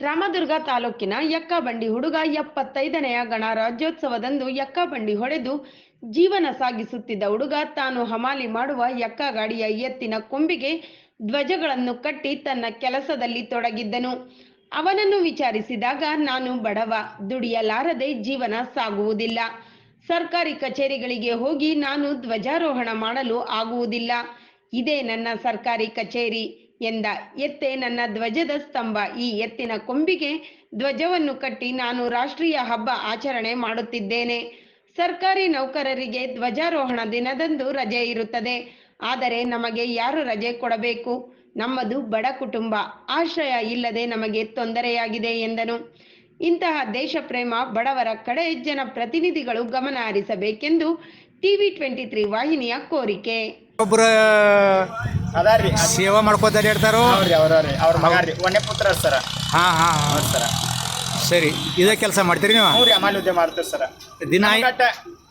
ರಾಮದುರ್ಗ ತಾಲೂಕಿನ ಯಕ್ಕಬಂಡಿ ಹುಡುಗ ಎಪ್ಪತ್ತೈದನೆಯ ಗಣರಾಜ್ಯೋತ್ಸವದಂದು ಯಕ್ಕಬಂಡಿ ಹೊಡೆದು ಜೀವನ ಸಾಗಿಸುತ್ತಿದ್ದ ಹುಡುಗ ತಾನು ಹಮಾಲಿ ಮಾಡುವ ಯಕ್ಕ ಗಾಡಿಯ ಎತ್ತಿನ ಕೊಂಬಿಗೆ ಧ್ವಜಗಳನ್ನು ಕಟ್ಟಿ ತನ್ನ ಕೆಲಸದಲ್ಲಿ ತೊಡಗಿದ್ದನು. ಅವನನ್ನು ವಿಚಾರಿಸಿದಾಗ, ನಾನು ಬಡವ, ದುಡಿಯಲಾರದೆ ಜೀವನ ಸಾಗುವುದಿಲ್ಲ. ಸರ್ಕಾರಿ ಕಚೇರಿಗಳಿಗೆ ಹೋಗಿ ನಾನು ಧ್ವಜಾರೋಹಣ ಮಾಡಲು ಆಗುವುದಿಲ್ಲ. ಇದೇ ನನ್ನ ಸರ್ಕಾರಿ ಕಚೇರಿ. ಎಂದ, ಎತ್ತೆ ನನ್ನ ಧ್ವಜದ ಸ್ತಂಭ. ಈ ಎತ್ತಿನ ಕೊಂಬಿಗೆ ಧ್ವಜವನ್ನು ಕಟ್ಟಿ ನಾನು ರಾಷ್ಟ್ರೀಯ ಹಬ್ಬ ಆಚರಣೆ ಮಾಡುತ್ತಿದ್ದೇನೆ. ಸರ್ಕಾರಿ ನೌಕರರಿಗೆ ಧ್ವಜಾರೋಹಣ ದಿನದಂದು ರಜೆ ಇರುತ್ತದೆ. ಆದರೆ ನಮಗೆ ಯಾರು ರಜೆ ಕೊಡಬೇಕು? ನಮ್ಮದು ಬಡ ಕುಟುಂಬ. ಆಶ್ರಯ ಇಲ್ಲದೆ ನಮಗೆ ತೊಂದರೆಯಾಗಿದೆ, ಎಂದನು. ಇಂತಹ ದೇಶ ಪ್ರೇಮ ಬಡವರ ಕಡೆ ಜನಪ್ರತಿನಿಧಿಗಳು ಗಮನ ಹರಿಸಬೇಕೆಂದು ಟಿವಿ ಟ್ವೆಂಟಿ ತ್ರೀ ವಾಹಿನಿಯ ಕೋರಿಕೆ. ಒಬ್ರು ಅದಾರ್ರಿ ಸೇವಾ ಮಾಡ್ಕೋತಾರೆ ಹೇಳ್ತಾರೋ? ಅವ್ರಿ ಅವ್ರವ್ರಿ ಅವ್ರ ಮಗ ರೀ ಒಂದೇ ಪುತ್ರ ಸರ. ಹಾ ಹಾ ಹೌದು ಸರ. ಸರಿ ಇದೇ ಕೆಲಸ ಮಾಡ್ತೀರಿ ನೀವು? ಹ್ಞೂ ರೀ ಅಮಾಲಿ ಉದ್ಯಮ ಮಾಡ್ತೀವಿ ಸರ. ದಿನ ನನಗಟ್ಟ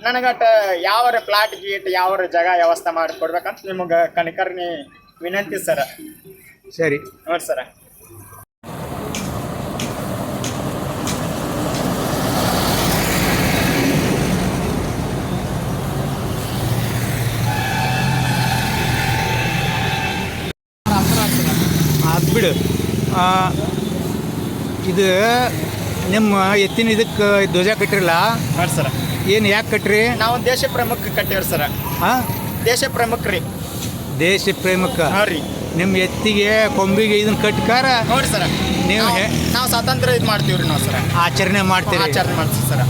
ನನಗಟ್ಟ ಯಾವರ ಪ್ಲಾಟ್ ಗೀಟ್ ಯಾವರ ಜಾಗ ವ್ಯವಸ್ಥೆ ಮಾಡಿಕೊಡ್ಬೇಕಂತ ನಿಮಗೆ ಕಣಕರ್ನಿ ವಿನಂತಿ ಸರ. ಸರಿ. ನೋಡಿ ಸರ. ಬಿಡು. ಇದು ನಿಮ್ಮ ಎತ್ತಿನ ಇದಕ್ಕೆ ಧ್ವಜ ಕಟ್ಟಿರಲ್ಲ? ನೋಡಿ ಸರ. ಏನು ಯಾಕೆ ಕಟ್ಟ್ರಿ ನಾವು ದೇಶ ಪ್ರಮುಖ ಕಟ್ಟಿವ್ರಿ ಸರ. ಹಾಂ? ದೇಶ ಪ್ರಮುಖ ರೀ. ದೇಶ ಪ್ರೇಮಕ್ಕ ಹಾಂ ರೀ. ನಿಮ್ಮ ಎತ್ತಿಗೆ ಕೊಂಬಿಗೆ ಇದನ್ನ ಕಟ್ಕಾರ? ನೋಡಿ ಸರ. ನೀವು ನಾವು- ನಾವು ಸ್ವಾತಂತ್ರ್ಯ ಇದು ಮಾಡ್ತೀವಿ ರೀ ನಾವು ಸರ. ಆಚರಣೆ ಮಾಡ್ತೀರಿ. ಆಚರಣೆ ಮಾಡ್ತೀವಿ ಸರ.